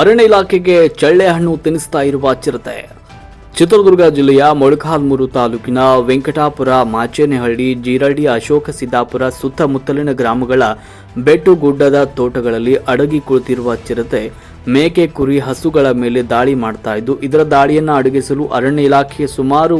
ಅರಣ್ಯ ಇಲಾಖೆಗೆ ಚಳ್ಳೆ ಹಣ್ಣು ತಿನ್ನಿಸ್ತಾ ಇರುವ ಚಿರತೆ. ಚಿತ್ರದುರ್ಗ ಜಿಲ್ಲೆಯ ಮೊಳಕಾಲ್ಮೂರು ತಾಲೂಕಿನ ವೆಂಕಟಾಪುರ ಮಾಚೇನಹಳ್ಳಿ ಜೀರಡಿ ಅಶೋಕ ಸಿದ್ದಾಪುರ ಸುತ್ತಮುತ್ತಲಿನ ಗ್ರಾಮಗಳ ಬೆಟ್ಟು ಗುಡ್ಡದ ತೋಟಗಳಲ್ಲಿ ಅಡಗಿ ಕುಳಿತಿರುವ ಚಿರತೆ ಮೇಕೆ, ಕುರಿ, ಹಸುಗಳ ಮೇಲೆ ದಾಳಿ ಮಾಡ್ತಾ ಇದ್ದು, ಇದರ ದಾಳಿಯನ್ನು ಅಡಗಿಸಲು ಅರಣ್ಯ ಇಲಾಖೆ ಸುಮಾರು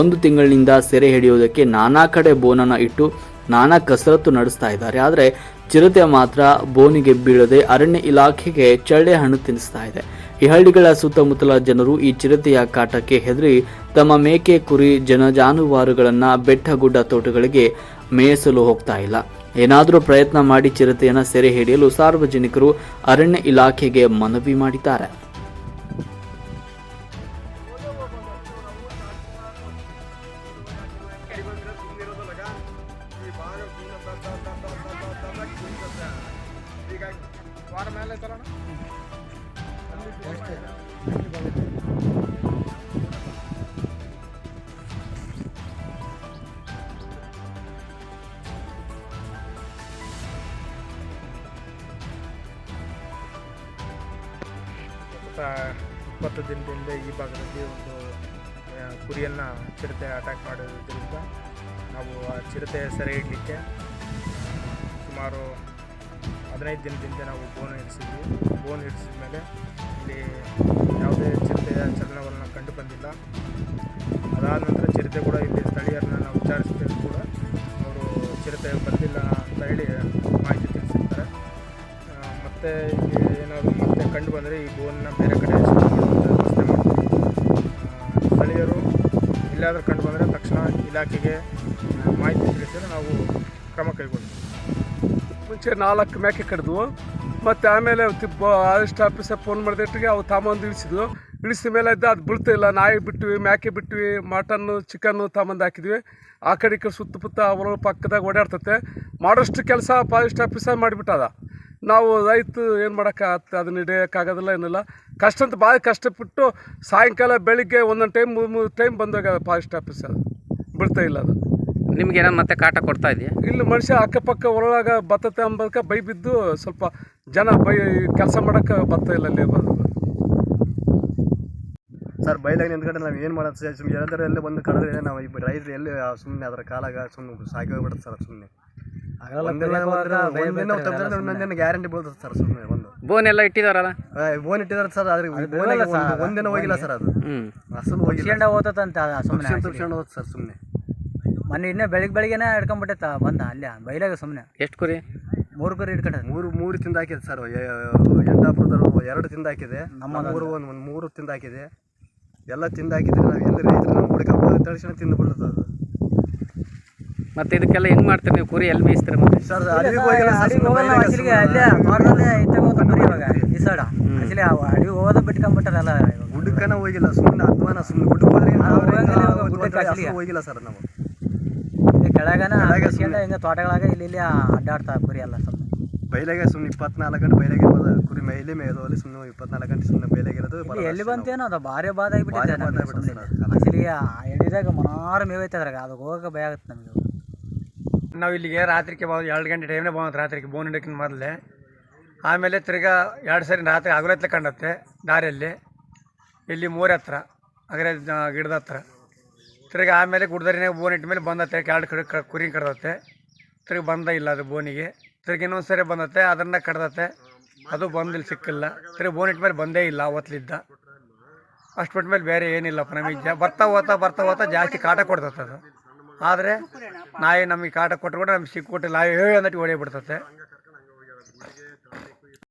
ಒಂದು ತಿಂಗಳಿನಿಂದ ಸೆರೆ ಹಿಡಿಯುವುದಕ್ಕೆ ನಾನಾ ಕಡೆ ಬೋನನ ಇಟ್ಟು ನಾನಾ ಕಸರತ್ತು ನಡೆಸ್ತಾ ಇದ್ದಾರೆ. ಆದರೆ ಚಿರತೆ ಮಾತ್ರ ಬೋನಿಗೆ ಬೀಳದೆ ಅರಣ್ಯ ಇಲಾಖೆಗೆ ಚಳ್ಳೆ ಹಣ್ಣು ತಿನ್ನಿಸ್ತಾ ಇದೆ. ಈ ಹಳ್ಳಿಗಳ ಸುತ್ತಮುತ್ತಲ ಜನರು ಈ ಚಿರತೆಯ ಕಾಟಕ್ಕೆ ಹೆದರಿ ತಮ್ಮ ಮೇಕೆ ಕುರಿ ಜನ ಜಾನುವಾರುಗಳನ್ನ ಬೆಟ್ಟ ಗುಡ್ಡ ತೋಟಗಳಿಗೆ ಮೇಯಿಸಲು ಹೋಗ್ತಾ ಇಲ್ಲ. ಏನಾದರೂ ಪ್ರಯತ್ನ ಮಾಡಿ ಚಿರತೆಯನ್ನು ಸೆರೆ ಹಿಡಿಯಲು ಸಾರ್ವಜನಿಕರು ಅರಣ್ಯ ಇಲಾಖೆಗೆ ಮನವಿ ಮಾಡಿದ್ದಾರೆ. ವಾರ ಮೇಲೆ ಐತಲ್ಲ ಇಪ್ಪತ್ತು ದಿನದಿಂದ ಈ ಭಾಗದಲ್ಲಿ ಒಂದು ಕುರಿಯನ್ನು ಚಿರತೆ ಅಟ್ಯಾಕ್ ಮಾಡೋದ್ರಿಂದ ನಾವು ಆ ಚಿರತೆ ಸೆರೆ ಇಡಲಿಕ್ಕೆ ಸುಮಾರು ಹದಿನೈದು ದಿನದಿಂದ ನಾವು ಬೋನ್ ಇರಿಸಿದ್ವಿ ಬೋನ್ ಇರಿಸಿದ ಮೇಲೆ ಇಲ್ಲಿ ಯಾವುದೇ ಚಿರತೆಯ ಚಲನವನ್ನು ಕಂಡು ಬಂದಿಲ್ಲ. ಅದಾದ ನಂತರ ಚಿರತೆ ಕೂಡ ಇಲ್ಲಿ ಸ್ಥಳೀಯರನ್ನ ನಾವು ವಿಚಾರಿಸಿದ್ರು ಕೂಡ. ಅವರು ಚಿರತೆ ಬಂದಿಲ್ಲ ಅಂತ ಹೇಳಿ ಮಾಹಿತಿ ತಿಳಿಸಿರ್ತಾರೆ. ಮತ್ತು ಇಲ್ಲಿ ಏನಾದರೂ ಮತ್ತೆ ಕಂಡು ಬಂದರೆ ಈ ಬೋನ್ನ ಬೇರೆ ಕಡೆ ಮಾಡುವಂಥ ವ್ಯವಸ್ಥೆ ಮಾಡ್ತೀವಿ. ಸ್ಥಳೀಯರು ಇಲ್ಲಾದರೂ ಕಂಡು ಬಂದರೆ ತಕ್ಷಣ ಇಲಾಖೆಗೆ ಮಾಹಿತಿ ತಿಳಿಸಿದರೆ ನಾವು ಕ್ರಮ ಕೈಗೊಳ್ತೀವಿ. ಮುಂಚೆ ನಾಲ್ಕು ಮೇಕೆ ಕಡ್ದು ಮತ್ತು ಆಮೇಲೆ ತಿಪ್ಪ ಆರೆಸ್ಟ್ ಆಫೀಸರ್ ಫೋನ್ ಮಾಡಿದಟ್ಟಿಗೆ ಅವು ತಾಮಂದು ಇಳಿಸಿದ್ವು. ಇಳಿಸಿದ ಮೇಲೆ ಇದ್ದ ಅದು ಬೀಳ್ತಾ ಇಲ್ಲ. ನಾಯಿ ಬಿಟ್ವಿ, ಮೇಕೆ ಬಿಟ್ವಿ ಮಟನ್ನು ಚಿಕನ್ನು ತಗೊಂಬಂದು ಹಾಕಿದ್ವಿ. ಆ ಕಡೆ ಈ ಕಡೆ ಸುತ್ತಮುತ್ತ ಅವರ ಪಕ್ಕದಾಗ ಓಡಾಡ್ತತೆ. ಮಾಡೋಷ್ಟು ಕೆಲಸ ಫಾರೆಸ್ಟ್ ಆಫೀಸರ್ ಮಾಡಿಬಿಟ್ಟದ. ನಾವು ರೈತ ಏನು ಮಾಡೋಕ್ಕಾಗತ್ತೆ ಅದನ್ನ ಹಿಡಿಯೋಕ್ಕಾಗೋದಿಲ್ಲ ಏನಿಲ್ಲ. ಕಷ್ಟ ಅಂತ ಭಾಳ ಕಷ್ಟಪಟ್ಟು ಸಾಯಂಕಾಲ ಬೆಳಿಗ್ಗೆ ಒಂದೊಂದು ಟೈಮ್ ಮೂರು ಮೂರು ಟೈಮ್ ಬಂದಾಗ ಫಾರೆಸ್ಟ್ ಆಫೀಸರ್ ಬೀಳ್ತಾ ಇಲ್ಲ ಅದು. ನಿಮ್ಗೆ ಏನೋ ಮತ್ತೆ ಕಾಟ ಕೊಡ್ತಾ ಇದೆಯಾ? ಇಲ್ಲಿ ಮನುಷ್ಯ ಅಕ್ಕಪಕ್ಕ ಒಳಗ ಬತ್ತತೆ ಅಂಬದಕ್ಕೆ ಬೈ ಬಿದ್ದು ಸ್ವಲ್ಪ ಜನ ಬೈ ಕೆಲಸ ಮಾಡಕ ಬತ್ತ ಇಲ್ಲ ಬಂದು ಸರ್ ಬೈಲಾಗಿ ನಿಂತ್ಕೊಂಡ್ರೆ ನಾವು ಏನು ಮಾಡೋದು ಸರ್? ಸುಮ್ಮನೆ ಎಲ್ಲರ ಒಂದು ಬಂದು ಕಳೆದ್ರೆ ನಾವು ಇಬ್ಬರು ರೈತರು ಎಲ್ಲಿ ಸುಮ್ಮನೆ ಅದರ ಕಾಲಾಗ ಸುಮ್ಮನೆ ಸಾಕಿ ಹೋಗ್ಬಿಡುತ್ತೆ ಸರ್ ಸುಮ್ಮನೆ ಗ್ಯಾರಂಟಿ ಬೀಳ್ತದೆ ಸರ್ ಸುಮ್ಮನೆ ಒಂದು. ಬೋನ್ ಎಲ್ಲ ಇಟ್ಟಿದಾರಲ್ಲ? ಬೋನ್ ಇಟ್ಟಿದಾರ ಸರ್ ಅದ್ರ ಬೋನಿಗೆ ಒಂದು ಒಂದಿನ ಹೋಗಿಲ್ಲ ಸರ್ ಅದು. ಹ್ಞೂ ಅಸಲು ಹೋಗಿಲ್ಲ ಸಿಲಿಂಡ ಓದತ್ತಂತ ಸುಮ್ಮನೆ ಸರ್ ಸುಮ್ಮನೆ ಮೊನ್ನೆ ಇನ್ನೇ ಬೆಳಿಗ್ಗೆ ಬೆಳಿಗ್ಗೆನೇ ಹಿಡ್ಕೊಂಬಿಟ್ಟೈತ ಬಂದ ಅಲ್ಲೇ ಬೈಲಾಗ ಸುಮ್ಮನೆ ಎಷ್ಟು ಕುರಿ? ಮೂರು ಕುರಿ ಹಿಡ್ಕೊಂಡ ಮೂರು ಮೂರು ತಿಂದು ಹಾಕಿದೆ ಸರ್ ಎಂಡಾಪುರದವರು ಎರಡು ತಿಂದು ಹಾಕಿದೆ ನಮ್ಮ ಮೂರು ಒಂದು ಒಂದು ಮೂರು ತಿಂದು ಹಾಕಿದೆ ಎಲ್ಲ ತಿಂದು ಹಾಕಿದ್ರೆ ನಾವು ಎಲ್ಲಿ ರೈತರು ನಮ್ಮ ಹುಡುಕ ತಕ್ಷಣ ತಿಂದು ಬಿಡುತ್ತೆ ಅದು. ಮತ್ತೆ ಇದಕ್ಕೆಲ್ಲ ಹೆಂಗ್ ಮಾಡ್ತೀರಿ ನೀವು? ಕುರಿ ಎಲ್ಲಿ ಮೇಯಿಸ್ತೀರಿ ಮತ್ತೆ? ಸರ್ ಹೋಗಿಲ್ಲ ಸರ್ ಅಲ್ಲೇ ತೋಟದಲ್ಲೇ ಇವಾಗ ಈ ಸೈಡ. ಅಡಿಗೆ ಹೋಗೋದ ಬಿಟ್ಕೊಂಡ್ಬಿಟ್ಟಾರಲ್ಲ ಇವಾಗ. ಗುಡ್ಡಕ್ಕನ ಹೋಗಿಲ್ಲ ಸುಮ್ಮನೆ ಅಧ್ವಾನ ಸುಮ್ಮನೆ ಗುಡ್ಡಕ್ಕೆ ಹೋದ್ರೆ. ಹೋಗಿಲ್ಲ ಸರ್ ನಾವು. ಕೆಳಗನ ಕೆಳಗೆ ಹಿಂಗೆ ತೋಟಗಳಾಗ ಇಲ್ಲಿ ಇಲ್ಲಿ ಅಡ್ಡಾಡ್ತಾ ಕುರಿ ಎಲ್ಲ ಸ್ವಲ್ಪ. ಬೈಲಾಗೆ ಸುಮ್ಮನೆ ಇಪ್ಪತ್ನಾಲ್ಕು ಗಂಟೆ ಬೈಲಾಗೆ ಇರೋದು ಕುರಿ ಮೇಲೆ ಮೇಲೋಲಿ ಸುಮ್ಮನೆ ಇಪ್ಪತ್ನಾಲ್ಕು ಗಂಟೆ ಸುಮ್ಮನೆ ಬೈಲಾಗೆ ಇರೋದು ಇಲ್ಲಿ ಎಲ್ಲಿ ಬಂತೇನೋ ಅದು ಭಾರಿ ಬಾದ ಆಗಿಬಿಟ್ಟಿದೆ ಭಾರಿ ಬಾದ ನಮಗೆ ಆಗ್ಬಿಟ್ಟದೆ ಸುಮ್ಮನೆ ಹಸಿಲಿಗೆ ಎಡಿದಾಗ ಮನಾರ ಮೇವೈತೆ ಅದ್ರಾಗ ಅದು ಹೋಗಕ್ಕೆ ಭಯ ಆಗುತ್ತೆ ನಮಗೆ. ನಾವು ಇಲ್ಲಿಗೆ ರಾತ್ರಿಗೆ ಬಂದು ಎರಡು ಗಂಟೆ ಟೈಮ್ನೇ ಬಂದು ರಾತ್ರಿಗೆ ಬೋನ್ ಹಿಡಕಿನ ಮೊದಲೇ. ಆಮೇಲೆ ತಿರ್ಗಾ ಎರಡು ಸರಿ ರಾತ್ರಿ ಹಗಲತ್ಲೆ ಕಂಡತ್ತೆ ದಾರಿಯಲ್ಲಿ. ಇಲ್ಲಿ ಮೂರ ಹತ್ರ ಅಗರೆ ಗಿಡದ ಹತ್ರ. ತಿರ್ಗಿ ಆಮೇಲೆ ಗುಡ್ದರಿನಾಗ ಬೋನ್ ಇಟ್ಟ ಮೇಲೆ ಬಂದತ್ತೆ ಎರಡು ಕಡೆ ಕುರಿ ಕಡ್ದತ್ತೆ. ತಿರ್ಗಿ ಬಂದ ಇಲ್ಲ ಅದು ಬೋನಿಗೆ. ತಿರ್ಗಿ ಇನ್ನೊಂದು ಸರಿ ಬಂದತ್ತೆ, ಅದನ್ನ ಕಡ್ದತ್ತೆ. ಅದು ಬಂದಿಲ್ಲ, ಸಿಕ್ಕಿಲ್ಲ. ತಿರ್ಗಿ ಬೋನ್ ಇಟ್ಟ ಮೇಲೆ ಬಂದೇ ಇಲ್ಲ ಅವತ್ತಲಿದ್ದ ಅಷ್ಟು ಬಿಟ್ಟ ಮೇಲೆ ಬೇರೆ ಏನಿಲ್ಲಪ್ಪ ನಮಗೆ ಬರ್ತಾ ಹೋಗ್ತಾ ಬರ್ತಾ ಹೋತಾ ಜಾಸ್ತಿ ಕಾಟ ಕೊಡ್ತದೆ ಅದು. ಆದರೆ ನಾಯಿ ನಮಗೆ ಕಾಟ ಕೊಟ್ಟರು ಕೂಡ ನಮ್ಗೆ ಸಿಕ್ಕೊಟ್ಟಿಲ್ಲ ನಾಯಿ ಹೇಳಿ ಅಂದಟ್ಟು ಹೊಡೆ ಬಿಡ್ತತೆ